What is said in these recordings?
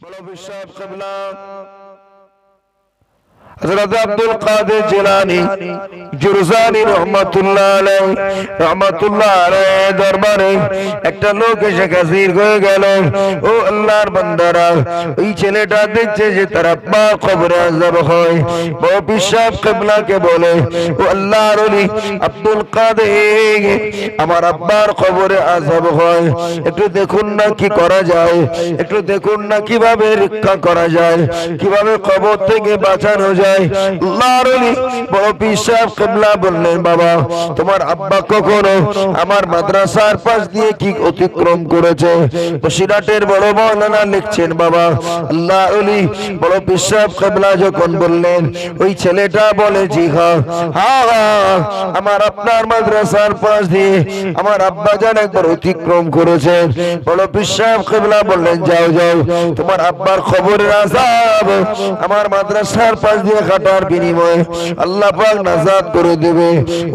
বলো বিশ্বাস কবলা হযরত আব্দুল কাদের জিলানী, জুরজানি রহমাতুল্লাহ আলাইহি রহমাতুল্লাহ আলাইহি দরবারে একটা লোক এসে হাজির হয়ে গেল। ও আল্লাহর বান্দারা, ওই ছেলেটা দেখছে যে তার আব্বা কবরে আযাব হয়। বড় বিশ্বাস কিবলাকে বলে, ও আল্লাহর ওলি, আব্দুল কাদের, আমার আব্বার কবরে আযাব হয়। একটু দেখুন না কি করা যায়, একটু দেখুন না কীভাবে রক্ষা করা যায়, কীভাবে কবর থেকে বাঁচানো যায়। আল্লাহর ওলি বড় পিসাব কিবলা বললেন বাবা তোমার আব্বা কখনো আমার মাদ্রাসার পাশ দিয়ে কি অতিক্রম করেছে? বসিরাটের বড় মৌলানা লিখছেন বাবা আল্লাহ বড় পিসাব কিবলা যখন বললেন ওই ছেলেটা বলে জি আমার আপনার মাদ্রাসার পাশ দিয়ে আমার আব্বা জান একবার অতিক্রম করেছে। বড় পিসাব কিবলা বললেন যাও যাও তোমার আব্বার খবরের আজাব আমার মাদ্রাসার পাশ দিয়ে কাটার বিনিময়ে আল্লাহ পাক নাজাত করে দেবে।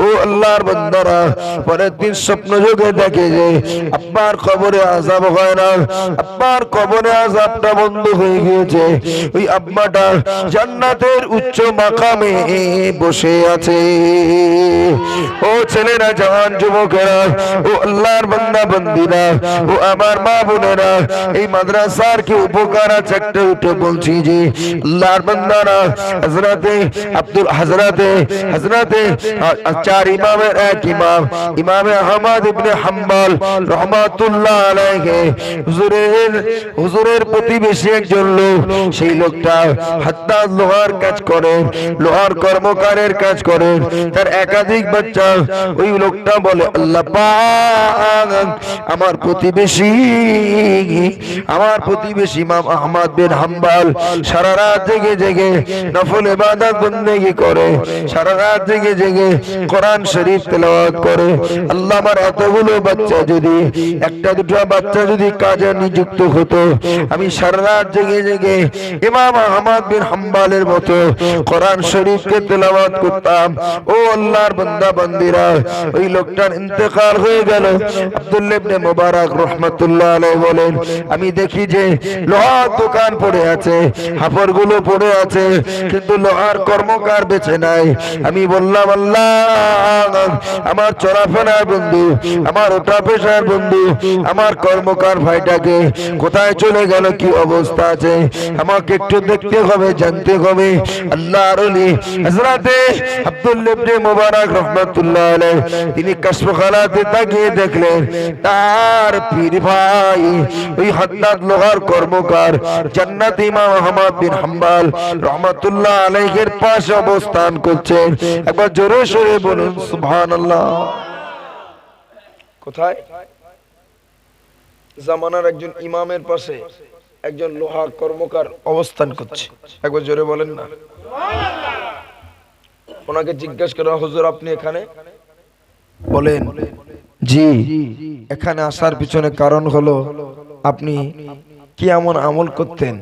ও আল্লাহর বান্দারা, পরের দিন স্বপ্ন যোগে দেখে যে আব্বার কবরে আজাব হয় না। আব্বার কবরে আজাবটা বন্ধ হয়ে গিয়েছে। ওই আব্বাটা জান্নাতের উচ্চ মাকামে বসে আছে। ও ছেলেরা জওয়ান যুবকেরা, ও আল্লাহর বান্দা বন্দিরা, ও আমার মা বোনেরা, এই মাদ্রাসার কি উপকার আছে? একটা উঠে বলছি যে, আল্লাহর বান্দারা, হযরতে আব্দুল, হযরতে হযরতে চার ইমামের এক ইমাম, ইমামে আহমদ ইবনে হাম্বল, রহমাতুল্লাহ আলাইহি। হুজুরের হুজুরের প্রতিবেশী একজন লোক, সেই লোকটা হাত্তাজ লোহার কাজ করে, লোহার কর্মকারের কাজ করে, তার একাধিক বাচ্চা ওই লোকটা বলে, আল্লাহ আমার প্রতিবেশী আমার প্রতিবেশী ইমাম আহমদ বিন হাম্বল সারা রাত জেগে জেগে নফল ইবাদত বন্দেগি করে, সারা রাত জেগে জেগে কোরআন শরীফ তেলাওয়াত করে। আল্লাহ আমার এতগুলো বাচ্চা যদি, একটা দুটো বাচ্চা যদি কাজে নিযুক্ত হতো, আমি সারা রাত জেগে জেগে ইমাম আহমদ বিন হাম্বালের মতো কোরআন শরীফকে তেলাওয়াত করতাম। ও আল্লাহর বান্দা বান্দিরা ওই লোকটার ইন্তেকাল হয়ে গেল। আব্দুল্লাহ ইবনে মুবারক রাহমাতুল্লাহ আলাইহি বলেন, আমি দেখি যে লোহার দোকান পড়ে আছে হাফরগুলো পড়ে আছে, কিন্তু লোহার কর্মকার বেঁচে নাই। আমি বললাম, আল্লাহ, আমার চলাফেরার বন্ধু, আমার ওটা পেশার বন্ধু, আমার কর্মকার ভাইটাকে কোথায় চলে গেল, কি অবস্থা আছে? আমাকে একটু দেখতে হবে, জানতে হবে। আল্লাহর ওলি হযরতে আব্দুল্লাহ ইবনে মুবারক রাহমাতুল্লাহ তিনি কাশফখানাতে তাকিয়ে দেখলেন, তার পীর ভাই, ওই হদ্দাদ লোহার কর্মকার, জান্নাত ইমাম আহমদ বিন হাম্বল রহমাতুল্লাহ আলাইহির পাশে অবস্থান করছেন। একবার জোরে সোরে বলুন, সুবহানাল্লাহ। কোথায়? জামানার একজন ইমামের পাশে একজন লোহা কর্মকার অবস্থান করছে। একবার জোরে বলেন না। ওনাকে জিজ্ঞেস করা হুজুর, আপনি এখানে? বলেন, জি, এখানে আসার পিছনে কারণ হলো আপনি কি এমন আমল করতেন?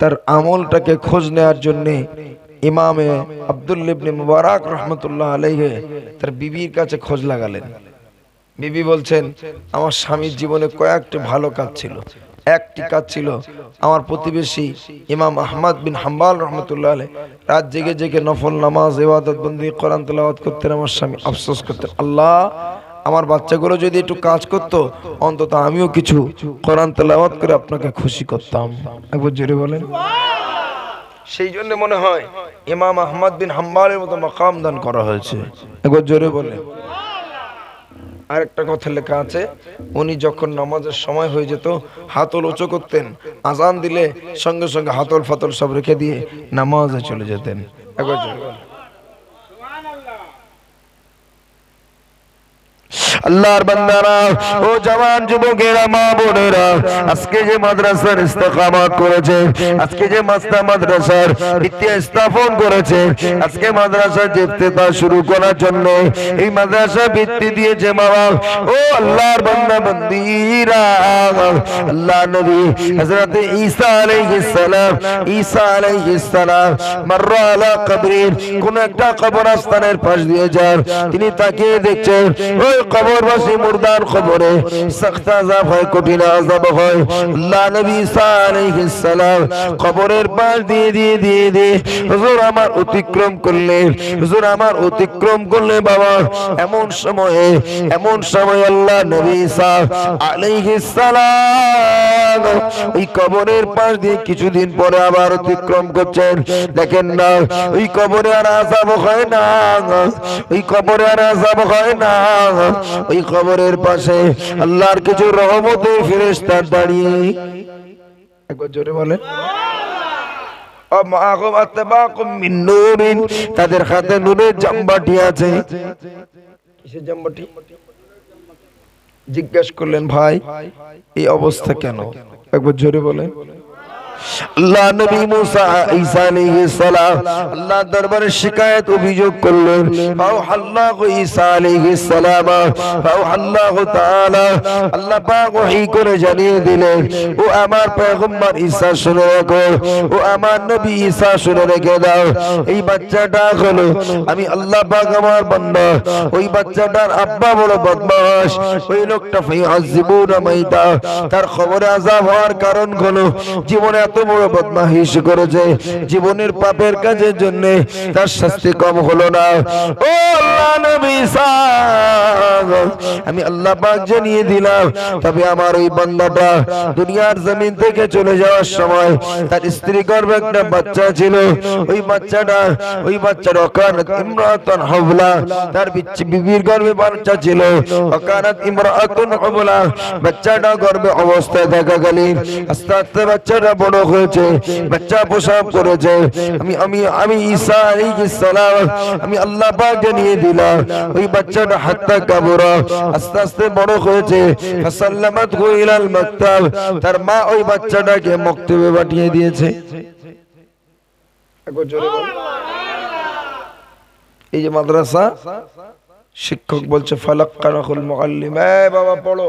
তার আমলটাকে খোঁজ নেওয়ার জন্য ইমামে আব্দুল ইবনে মুবারক রহমতুল্লাহ আলাইহি তার বিবির কাছে খোঁজ লাগালেন। বিবি বলছেন, আমার স্বামীর জীবনে কয়েকটি ভালো কাজ ছিল। একটি কাজ ছিল আমার প্রতিবেশী ইমাম আহমদ বিন হাম্বাল রহমতুল্লাহ রাত জেগে জেগে নফল নামাজ, ইবাদত বন্দি, কোরআন তেলাওয়াত করতেন আমার স্বামী। আফসোস করতেন, আল্লাহ, আমার বাচ্চাগুলো যদি একটু কাজ করতো, অন্তত আমিও কিছু কোরআন তেলাওয়াত করে আপনাকে খুশি করতাম। একবার জোরে বলেন। সেই জন্য মনে হয়, ইমাম আহমদ বিন হাম্বালের মতো মাকাম দান করা হয়েছে। একবার জোরে বলেন। আরেকটা কথা লেখা আছে, উনি যখন নামাজের সময় হয়ে যেত, হাতল উঁচু করতেন, আজান দিলে সঙ্গে সঙ্গে হাতল ফাতল সব রেখে দিয়ে নামাজে চলে যেতেন। একবার আল্লাহর বান্দারা, ও জওয়ান যুবকেরা, মা বোনেরা, আজকে যে মাদ্রাসার ইস্তেকামাত করেছে, আজকে যে মাস্তা মাদ্রাসার ভিত্তি স্থাপন করেছে, আজকে মাদ্রাসা ইফতেতাহ শুরু করার জন্য এই মাদ্রাসা ভিত্তি দিয়েছে বাবা ও আল্লাহর বান্দা বান্দিরা, আল্লাহ নবী হযরত ঈসা আলাইহিস সালাম, ঈসা আলাইহিস সালাম মাররা আলা কবরিন, কোন একটা কবরস্থানের পাশ দিয়ে যান। তিনি তাকিয়ে দেখছেন, ওই কবর কবরবাসী মুর্দার খবরে সখত আযাব হয় কঠিন আযাব হয় আল্লাহ নবী আলাইহিস সালাম কবরের পাশ দিয়ে দিয়ে দিয়ে দিয়ে হুজুর আমার অতিক্রম করলেন হুজুর আমার অতিক্রম করলে বাবা এমন সময়ে এমন সময় আল্লাহ নবী আলাইহিস সালাম ওই কবরের পাশ দিয়ে কিছুদিন পরে আবার অতিক্রম করছেন দেখেন না ওই কবরে আর আযাব হয় না ওই কবরে আর আযাব হয় না ওই কবরের পাশে আল্লাহর কিছু রহমতের ফেরেশতা দাঁড়িয়ে একবার জোরে বলেন। তাদের হাতে নূরের জামবাটি আছে। জিজ্ঞেস করলেন, ভাই, এই অবস্থা কেন? একবার জোরে বলেন। আল্লাহ নবী মুসা ঈসা আলাইহিস সালাম আল্লাহ দরবারে শিকায়েত অভিযোগ করলেন আও আল্লাহ ঈসা আলাইহিস সালাম আও আল্লাহ তাআলা আল্লাহ পাক ওহী করে জানিয়ে দিলেন, ও আমার পয়গম্বর ঈসা শুনে রাখো, ও আমার নবী ঈসা শুনে রেখে দাও, এই বাচ্চাটা হলো আমি আল্লাহ পাক আমার বান্দা, ওই বাচ্চাটার আব্বা বড় বদমাশ, ওই লোকটা ফাইয়াজিবুনা মাইতা, তার খবরে আযাব হওয়ার কারণ হলো জীবনে বড় বদমাহিশ করেছে জীবনের পাপের কাজের জন্য, তার শাস্তি কম হলো না। ও আল্লাহ নবী আমি আল্লাহ পাক জানিয়ে দিলাম, তবে আমার ওই বান্দাটা দুনিয়ার জমিন থেকে চলে যাওয়ার সময় তার স্ত্রী গর্ভে একটা বাচ্চা ছিল। ওই বাচ্চাটা, ওই বাচ্চার অকানত ইমরাতান হাবলা, তার বিবির গর্ভে বাচ্চা ছিল। অকানত ইমরাতুন হাবলা, বাচ্চাটা গর্ভে অবস্থায় থাকাকালীন আস্তে আস্তে বাচ্চাটা বড় হয়েছে বাচ্চা প্রসাব করেছে আমি আমি আমি ঈসা আলাইহিস সালাম আমি আল্লাহ পাক জানিয়ে দিলাম ওই বাচ্চাটা হাত্তা কাবুরা আস্তে আস্তে বড় হয়েছে ফাসাল্লামাত ইলাল মাকতাব তার মা ওই বাচ্চাটাকে মক্তবে পাঠিয়ে দিয়েছে। এই যে মাদ্রাসা শিক্ষক বলছে ফালাক কারাকুল মুআল্লিম এ বাবা পড়ো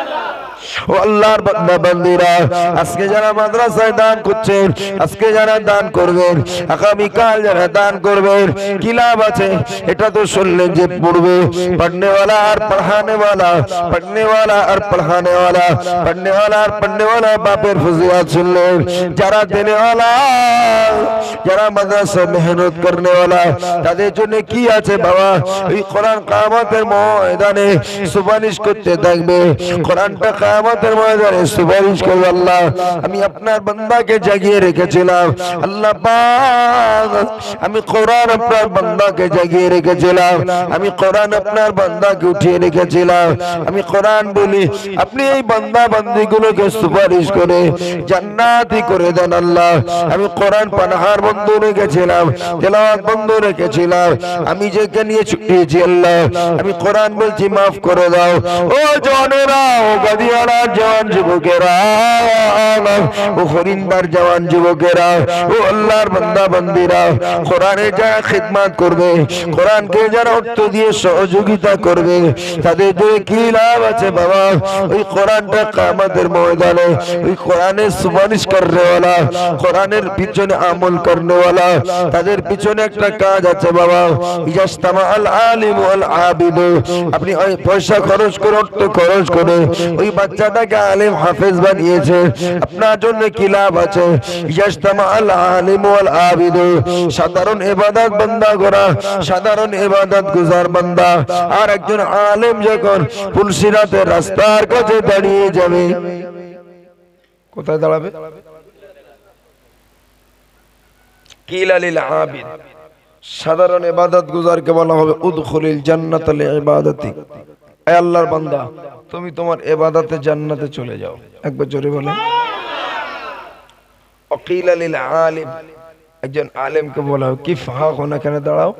ও আল্লাহর বান্দা আজকে যারা মাদ্রাসায় দান করছেন আজকে যারা দান করবেন আগামীকাল যারা দান করবেন কি লাভ আছে? এটা তো শুনলেন যে পূর্বে পড়নেওয়ালা আর পড়ানেওয়ালা পড়নেওয়ালা আর পড়ানেওয়ালা পড়নেওয়ালা আর পড়নেওয়ালা বাপের ফজিলত শুনলেন। যারা দেনেওয়ালা, যারা মাদ্রাসা মেহনত করনেওয়ালা, তাদের জন্য কি আছে বাবা? ওই কোরআন কামাতের ময়দানে সুপারিশ করতে থাকবে। কোরআনটা কিয়ামতের ময়দানে সুপারিশ করবে, আল্লাহ, আমি আপনার বান্দাকে জাগিয়ে রেখেছিলাম। আল্লাহ আমি কোরআন আপনার বান্দাকে জাগিয়ে রেখেছিলাম। আমি কোরআন আপনার বান্দাকে উঠিয়ে রেখেছিলাম। আমি কোরআন বলি, আপনি এই বান্দা বান্দিগুলোকে সুপারিশ করে জান্নাতি করে দেন, আল্লাহ। আমি কোরআন পানাহার বন্ধ রেখেছিলাম, তেলাওয়াত বন্ধ রেখেছিলাম। আমি যেখানে নিয়ে ছুটিয়েছি, আল্লাহ, আমি কোরআন বলছি, মাফ করে দাও। ও জনেরা ও গাদিয়ারা জওয়ান যুবকেরা। হরিণবার জওয়ান যুবকেরা ও আল্লাহর বান্দা বান্দিরা, কোরআনে যারা খিদমত করবে, কোরআনকে যারা অর্থ দিয়ে সহযোগিতা করবে, তাদের জন্য কি লাভ আছে বাবা? ওই কোরআনটা কামাতের ময়দানে, ওই কোরআনের সুপারিশ করনেওয়ালা, কোরআনের পিছনে আমল করনেওয়ালা, তাদের পিছনে একটা কাজ আছে বাবা। ইজাস্তামা আল আলিম ওয়াল আবিদ আপনি ওই পয়সা খরচ করে অর্থ খরচ করে, ওই বাচ্চাটাকে আলিম হাফেজ বানিয়েছে। আপনার জন্য কি লাভ আছে? সাধারণ ইবাদত বান্দা করা সাধারণ ইবাদত গুজার বান্দা। আর একজন আলেম যখন পুলসিরাতে রাস্তার কাছে দাঁড়িয়ে যাবে। কোথায় দাঁড়াবে? সাধারণ ইবাদত গুজারকে বলা হবে, উদখুলিল এ আল্লাহর বান্দা। তুমি তোমার ইবাদতে জান্নাতে চলে যাও। একবার জোরে বলে একজন আলেমকে বলা, কি ফাহা কোনা কেন দাঁড়াও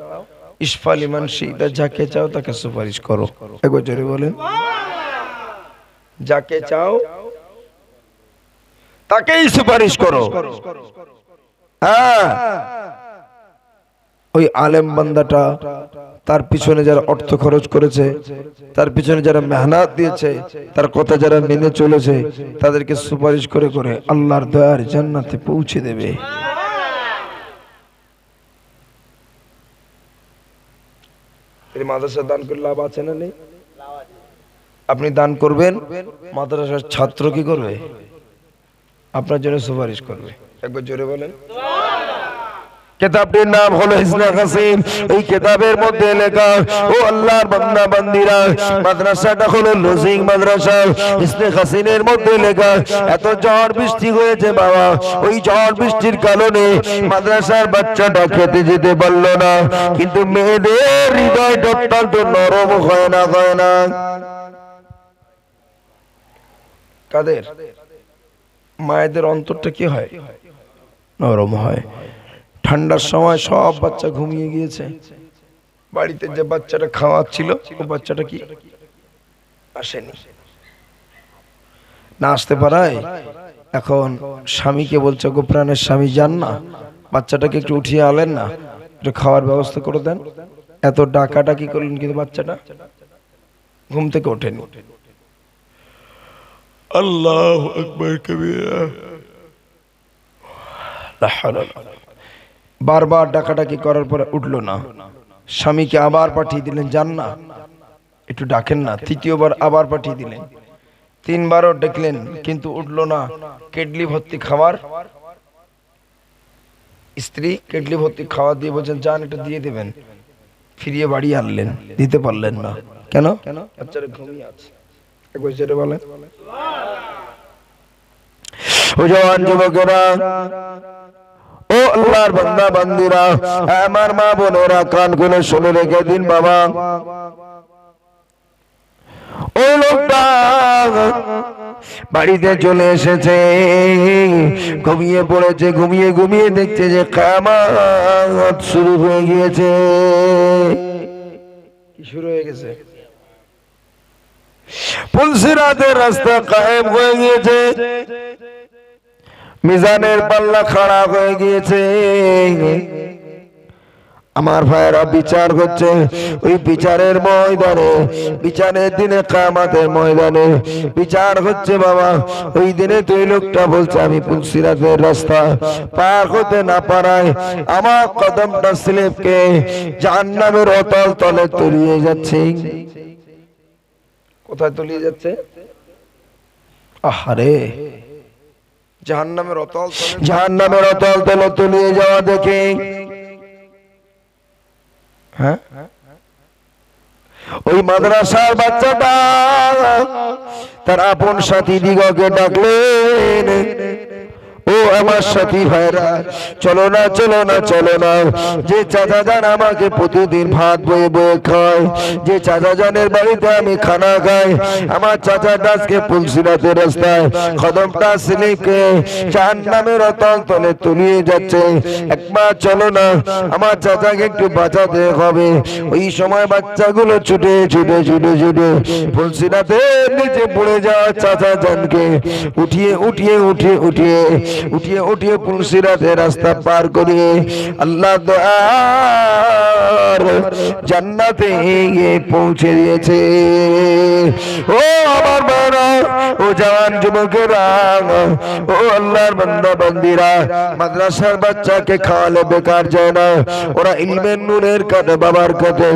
ইসফালি মানসিটা যাকে চাও তাকে সুপারিশ করো। একবার জোরে বলেন। যাকে চাও তাকেই সুপারিশ করো। হ্যাঁ। ওই আলেম বান্দাটা তার পিছনে যারা অর্থ খরচ করেছে, তার পিছনে যারা মেহনত দিয়েছে, তার কথা যারা মেনে চলেছে, তাদেরকে সুপারিশ করে করে আল্লাহর দয়ার জান্নাতে পৌঁছে দেবে। মাদ্রাসা দান করে লাভ আছে না নেই? আপনি দান করবেন, মাদ্রাসার ছাত্র কি করবে? আপনার জন্য সুপারিশ করবে। একবার জোরে বলেন। কেতাবটির নাম হলো হিসনা কাসিম। এই কেতাবের মধ্যে লেখা, ও আল্লাহর বান্দা বান্দিরা মাদ্রাসাটা হলো লজিং মাদ্রাসা। হিসনে কাসিমের মধ্যে লেখা, এত ঝড় বৃষ্টি হয়েছে বাবা। ওই ঝড় বৃষ্টির কারণে মাদ্রাসার বাচ্চাটা খেতে যেতে পারল না। কিন্তু মেয়েদের হৃদয়টা অত্যন্ত নরম হয় না হয় না। কাদের? মায়েদের অন্তরটা কি হয়? নরম হয়। ঠান্ডার সময় সব বাচ্চা ঘুমিয়ে গিয়েছে। বাড়িতে যে বাচ্চাটা খাওয়াচ্ছিল, ও বাচ্চাটা কি? আসেনি। না আসতে পারায়? এখন স্বামীকে বলছে, গো প্রাণের স্বামী, যান না। বাচ্চাটাকে একটু উঠিয়ে আলেন না। একটু খাওয়ার ব্যবস্থা করে দেন। এত ডাকাডাকি করলেন কিন্তু বাচ্চাটা। ঘুম থেকে ওঠেনি। আল্লাহ আকবর, কবিরা। বারবার ডাকাডাকি করার পরে উঠল না। স্বামীকে আবার পাঠিয়ে দিলেন যান না একটু ডাকেন না তৃতীয়বার আবার পাঠিয়ে দিলেন। তিনবারও দেখলেন কিন্তু উঠল না। কেটলি ভর্তি খাবার। স্ত্রী কেটলি ভর্তি খাওয়া দিয়ে বলছেন যান এটা দিয়ে দেবেন। ফিরিয়ে বাড়ি আনলেন দিতে পারলেন না। কেন? বাচ্চারা ঘুমিয়ে আছে। একবার যেটা বলেন। ও জওয়ান যুবকেরা আল্লাহর বান্দা বান্দিরা আমার মা বোনেরা কান খুলে শুনে রেখে দিন বাবা। ও লোকটা বাড়িতে চলে এসেছে ঘুমিয়ে পড়েছে ঘুমিয়ে ঘুমিয়ে দেখছে যে কামাত শুরু হয়ে গিয়েছে। কি শুরু হয়ে গেছে? পুলসিরাতের রাস্তা কায়েম হয়ে গিয়েছে। মিজানের পাল্লা খাড়া হয়ে গিয়েছে। আমার ভাইয়েরা বিচার হচ্ছে ওই বিচারের ময়দানে, বিচারের দিনে কামাতের ময়দানে। বিচার হচ্ছে বাবা, ওই দিনে তুই লোকটা বলছে, আমি পুলসিরাতের রাস্তা পার হতে না পারায় আমার কদমটা স্লিপকে জাহান্নামের অতল তলে তলিয়ে যাচ্ছে। কোথায় তলিয়ে যাচ্ছে? আহারে! জাহান্নামের অতল জাহান্নামের অতল তল তলিয়ে যাওয়া দেখে। হ্যাঁ? ওই মাদ্রাসার বাচ্চাটা তার আপন সাথী দিগকে ডাকলেন। ও আমার সাথী ভাইরা চলো না চলো না চলো না। যে চাচা যান আমাকে প্রতিদিন ভাত বয়ে বয়ে খায়, যে চাচা জানের বাড়িতে আমি খানা খাই, আমার চাচা দাসকে পুলসিরাতে রাস্তায় কদমটা স্লিপকে চার নামের অতল তলে তলিয়ে যাচ্ছে। একবার চলো না, আমার চাচাকে একটু বাঁচাতে হবে। ওই সময় বাচ্চাগুলো ছুটে ছুটে ছুটে ছুটে পুলসিরাতে নিচে পড়ে যাওয়া চাচা জানকে উঠিয়ে উঠিয়ে উঠিয়ে উঠিয়ে উঠিয়ে উঠিয়ে পুলসিরাতে রাস্তা পার করিয়ে আল্লাহ জান্নাতে গিয়ে পৌঁছে দিয়েছে। ও আমার বড় ও জওয়ান যুবকেরা, ও আল্লাহর বান্দা বান্দিরা, মাদ্রাসার বাচ্চাকে খাওয়ালে বেকার যায় না। ওরা ইলমের নূরের কাটে বাবার কাছে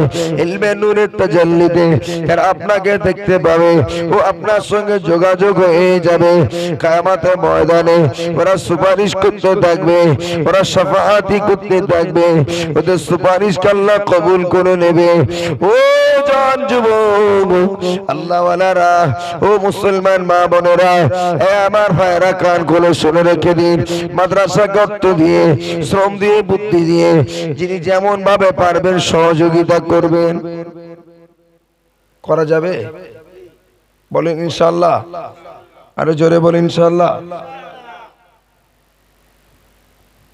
ইলমের নূরের তাজাল্লিতে, এরা আপনাকে দেখতে পাবে। ও আপনার সঙ্গে যোগাযোগ হয়ে যাবে। কায়ামাতের ময়দানে ওরা সুপারিশ করতে থাকবে, ওরা সাফাহাতি করতে থাকবে, ওদের সুপারিশ আল্লাহ কবুল করে নেবে। ও জান যুবক, আল্লাহওয়ালারা, ও মুসলমান মা বোনেরা, এ আমার ভাইরা কান খুলে শুনে রেখে দিন, মাদ্রাসা গর্ত দিয়ে, শ্রম দিয়ে, বুদ্ধি দিয়ে, যিনি যেমন ভাবে পারবেন সহযোগিতা করবেন। করা যাবে? বলেন ইনশাল্লাহ আরও জোরে বলেন ইনশাল্লাহ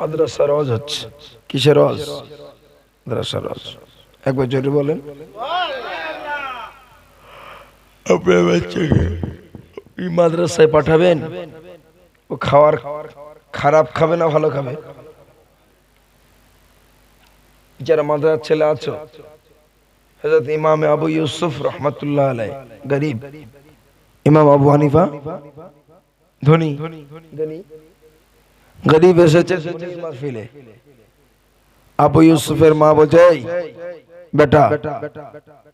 মাদ্রাসা রজ হচ্ছে। কিসের রজ মাদ্রাসা রজ একবার জোরে বলেন। আপনার বাচ্চাকে মাদ্রাসায় পাঠাবেন? ও খাওয়ার খারাপ খাবে না ভালো খাবে? যারা মাদ্রাসার ছেলে আছো হযরত ইমাম আবু ইউসুফ রহমাতুল্লাহ আলাই গরিব। ইমাম আবু হানিফা? ধনী। গরিব এসেছে সুন্নির মাহফিলে আবু ইউসুফের মা বলছে "এই, বেটা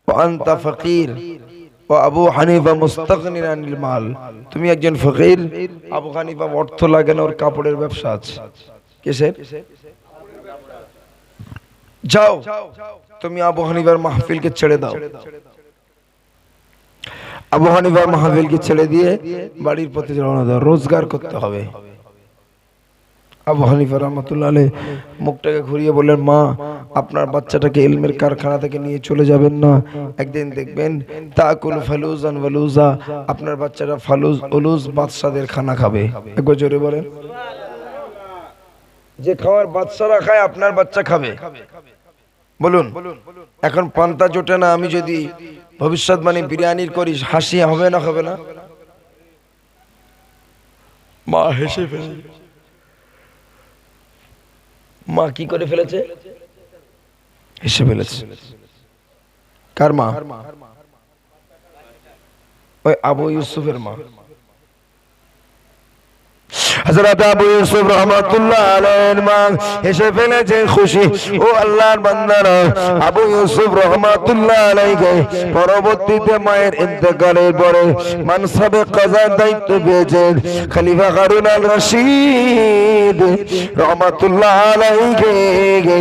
ও আনতা ফকির ও আবু হানিফা মুস্তাগনিন আনিল মাল তুমি একজন ফকির আবু হানিফা অর্থ লাগে না ওর কাপড়ের ব্যবসা আছে কিসের যাও তুমি আবু হানিফার মাহফিলকে ছেড়ে দাও আবু হানিফার মাহফিলকে ছেড়ে দিয়ে বাড়ির প্রতি রওনা দাও রোজগার করতে হবে আবু হানিফা রহমতুল্লাহ আলাই মুখটাকে ঘুরিয়ে বললেন, মা, আপনার বাচ্চাটাকে এলমের কারখানা থেকে নিয়ে চলে যাবেন না। একদিন দেখবেন তা তাকুল ফালুজান ওয়ালুজা, আপনার বাচ্চাটা ফালুজ, উলুজ বাদশাদের খানা খাবে। একবার জোরে বলেন। যে খাওয়ার বাচ্চারা খায়, আপনার বাচ্চা খাবে। বলুন, এখন পান্তা জোটে না, আমি যদি ভবিষ্যৎবাণী বিরিয়ানির করি, হাসি হবে না হবে না? মা হেসে ফেলে। মা কি করে ফেলেছে? হেসে ফেলেছে। কার মা? ওই আবু ইউসুফের মা। হযরত আবু ইউসুফ রাহমাতুল্লাহ আলাইহির মা হেসে ফেলেছে খুশি। ও আল্লাহর বান্দারা, আবু ইউসুফ রাহমাতুল্লাহ আলাইহি পরবর্তীতে মায়ের ইন্তেকালের পরে মানসাবে কাজার দায়িত্ব পেয়েছেন খলিফা হারুন আল রশিদ রাহমাতুল্লাহ আলাইহি,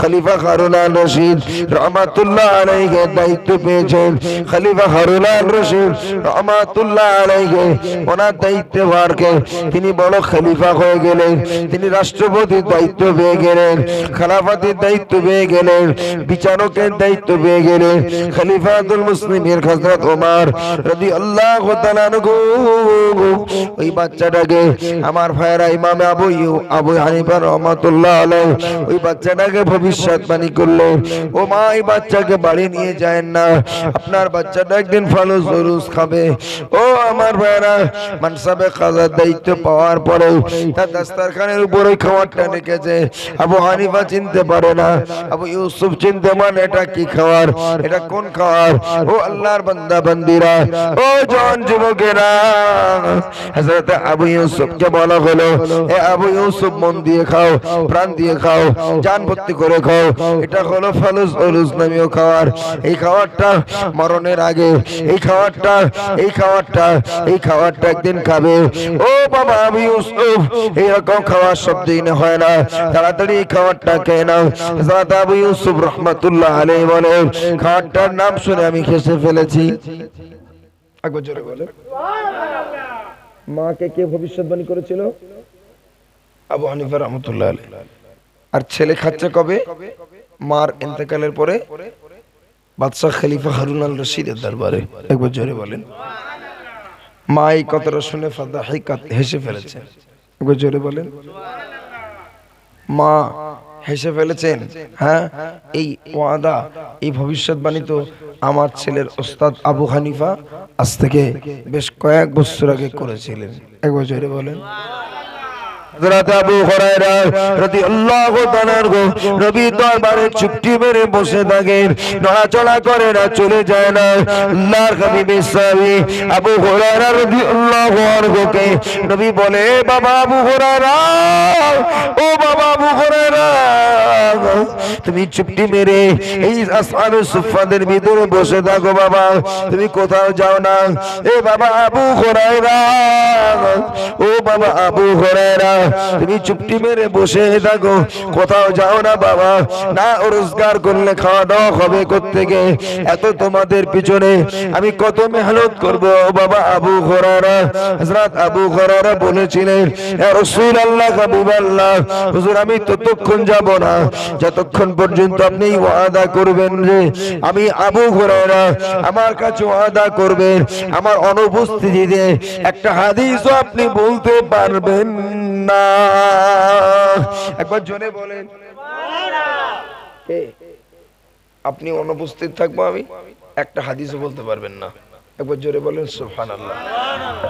খলিফা হারুন আল রশিদ রাহমাতুল্লাহ আলাইহি দায়িত্ব পেয়েছেন খলিফা হারুন আল রশিদ রাহমাতুল্লাহ আলাইহি, ওনার দায়িত্বে ভারকে। তিনি বড় খলিফা হয়ে গেলেন, তিনি রাষ্ট্রপতির দায়িত্ব পেয়ে গেলেন, খেলাফাতের দায়িত্ব পেয়ে গেলেন, বিচারকের দায়িত্ব পেয়ে গেলেন খলিফাতুল মুসলিমের হযরত ওমর তাআলা আনহু। ওই বাচ্চাটাকে আমার ভাইরা ইমামে আবু আবু হানিফা রহমাতুল্লাহ আলাইহি, ওই বাচ্চাটাকে ভবিষ্যৎবাণী করলেন, ও মা, এই বাচ্চাকে বাড়ি নিয়ে যায় না, আপনার বাচ্চাটা একদিন ফালুস খাবে। ও আমার ভাইরা মানসাবে কাজার দায়িত্ব পাওয়ার পরে তার দাস্তারখানের উপর খাবারটা রেখেছে। আবু হানিফা চিনতে পারে না। আবু ইউসুফ চিনতে মানে এটা কি খাবার? এটা কোন খাবার? ও আল্লাহর বান্দা, বান্দিরা, ও জন যুবকেরা, হযরত আবু ইউসুফকে বলা হলো, এ আবু ইউসুফ, মন দিয়ে খাও, প্রাণ দিয়ে খাও, জান ভর্তি করে খাও। এটা হলো ফালুস অলুস নামীয় খাবার। এই খাবারটা মরণের আগে, এই খাবারটা এই খাবারটা এই খাবারটা একদিন খাবে। ও বাবা, আবু ইউসুফ এইরকম খাওয়ার সব দিন হয় না। তাড়াতাড়ি খাবারটা খেয়ে নাও। ইউসুফ রহমাতুল্লাহ আলাইহি বলে, খাবারটার নাম শুনে আমি খেসে ফেলেছি। মাকে কে ভবিষ্যৎবাণী করেছিল? আবু হানিফা রহমতুল্লাহ আলাইহি। আর ছেলে খাচ্ছে কবে? মার পরে। বাদশাহ খলিফা হারুন আল রশিদের দরবারে। একবার জোরে বলেন মা এই কথাটা শুনে ফাদা হাইকাত হেসে ফেলেছে। ওকে জোরে বলেন। মা হেসে ফেলেছেন হ্যাঁ? এই ওয়াদা, এই ভবিষ্যৎবাণী তো আমার ছেলের ওস্তাদ আবু হানিফা আজ থেকে বেশ কয়েক বছর আগে করেছিলেন। একবার জোরে বলেন। হযরত আবু হুরায়রা রাদিয়াল্লাহু তাআলা নবী দরবারে চুপটি মেরে বসে থাকেন নড়াচড়া করে না, চলে যায় না। আল্লাহর হাবিব সাহাবী আবু হুরায়রা রাদিয়াল্লাহু আনহুকে নবী বলে বাবা আবু হুরায়রা, ও বাবা আবু হুরায়রা, তুমি চুপটি মেরে এই আসহাবু সুফাদের ভিতরে বসে থাকো বাবা, তুমি কোথাও যাও না। এ বাবা আবু হুরায়রা, ও বাবা আবু হুরায়রা তুমি চুপটি মেরে বসে থাকো। কোথাও যাও না বাবা। না রোজগার করলে খাওয়া দাওয়া হবে কোত্থেকে? এত তোমাদের পিছনে আমি কত মেহনত করব? বাবা আবু হুরায়রা, হযরত আবু হুরায়রা বলেছিলেন ইয়া রাসূলুল্লাহ, হাবিবাল্লাহ, হুজুর, আমি ততক্ষণ যাব না। যতক্ষণ পর্যন্ত আপনি ওয়াদা করবেন যে আমি আবু হুরায়রা আমার কাছে ওয়াদা করবেন, আমার অনুপস্থিতিতে একটা হাদিসও আপনি বলতে পারবেন। একবার জোরে বলেন। আপনি অনুপস্থিত থাকব আমি? একটা হাদিসও বলতে পারবেন না। একবার জোরে বলেন, সুবহানাল্লাহ।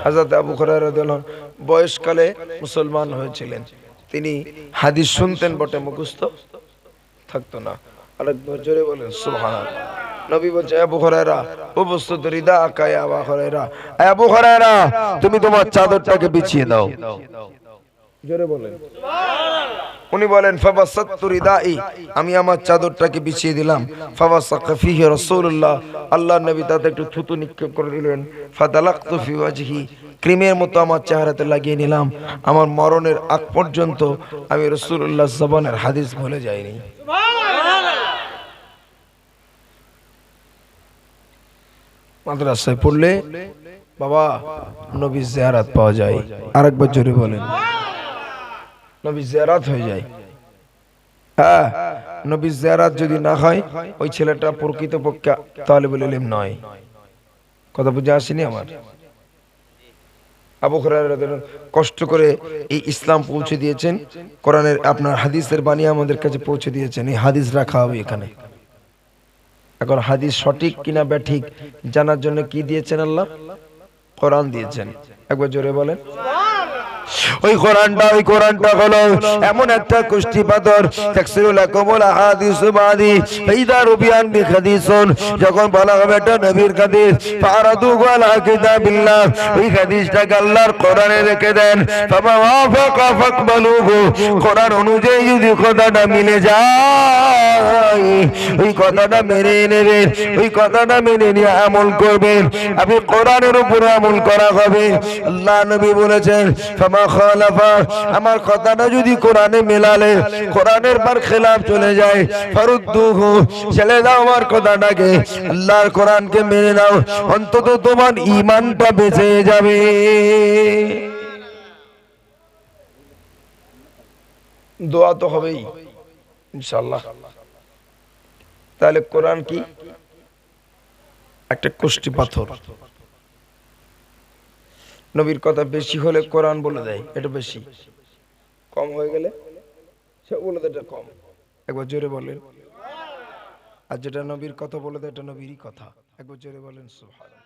হযরত আবু হুরায়রা রাদিয়াল্লাহু আনহু বয়সকালে মুসলমান হয়েছিলেন। তিনি হাদিস শুনতেন বটে, মুখস্থ থাকতো না। আরেকবার জোরে বলেন আবু আবু আবু হরাইরা তুমি তোমার চাদরটাকে বিছিয়ে দাও। জোরে বলেন। উনি বলেন আমি আমার চাদরটাকে বিছিয়ে দিলাম। রাসূলুল্লাহ। আল্লাহর নবী তাতে একটু থুতু নিক্ষেপ করে দিলেন ফাদালাক্তু ক্রিমের মতো আমার চেহারাতে লাগিয়ে নিলাম। আমার মরণের আগ পর্যন্ত আমি রাসূলুল্লাহ জবানের হাদিস ভুলে যাইনি। মাদ্রাসায় পড়লে বাবা নবী জিয়ারাত পাওয়া যায়। আরেকবার জোরে বলেন। নবী জিয়ারাত হয়ে যায়। হ্যাঁ নবী জিয়ারাত যদি না হয়, ওই ছেলেটা প্রকৃত পক্ষে তালিবুল ইলম নয়। কথা বুঝে আসেনি আমার? আবু কষ্ট করে এই ইসলাম পৌঁছে দিয়েছেন। কোরআনের আপনার হাদিসের বাণী আমাদের কাছে পৌঁছে দিয়েছেন। এই হাদিস রাখা হবে এখানে। এখন হাদিস সঠিক কিনা ব্যাঠিক জানার জন্য কি দিয়েছেন আল্লাহ? কোরআন দিয়েছেন। একবার জোরে বলেন। ওই কোরআনটা ওই কোরআনটা হলো এমন একটা কুষ্টি পাথর। তাকসিরুল আকমুল আহাদিস বাদি। ফাইদা রুবিয়ান বি হাদিসুন যখন বলা হবে এটা নবীর হাদিস, ফারাদু ওয়ালা কিতাবিল্লাহ ওই হাদিসটাকে আল্লাহর কোরআনে রেখে দেন। ফামা ওয়াফাকা ফাকবালুহু। কোরআন অনুযায়ী যদি কথাটা মিলে যায়, ওই কথাটা মেনে নেবেন, ওই কথাটা মেনে নিয়ে আমল করবেন। আপনি কোরআনের উপর আমল করা হবে। আল্লাহ নবী বলেছেন, ফামা আমার কথাটা যদি কোরআনে মেলালে, কোরআনের পর খেলাফ চলে যায় ছেড়ে দাও আমার কথাটাকে, আল্লাহর কোরআনকে মেনে নাও, অন্তত তোমার ঈমানটা বেঁচে যাবে। দোয়া তো হবেই, ইনশাআল্লাহ। তাহলে কোরআন কি? একটা কুষ্টি পাথর। নবীর কথা বেশি হলে কোরআন বলে দেয় এটা বেশি। কম হয়ে গেলে সে বলে দেয় এটা কম। একবার জোরে বলেন। আর যেটা নবীর কথা বলে দেয় এটা নবীরই কথা। একবার জোরে বলেন সুবহানাল্লাহ।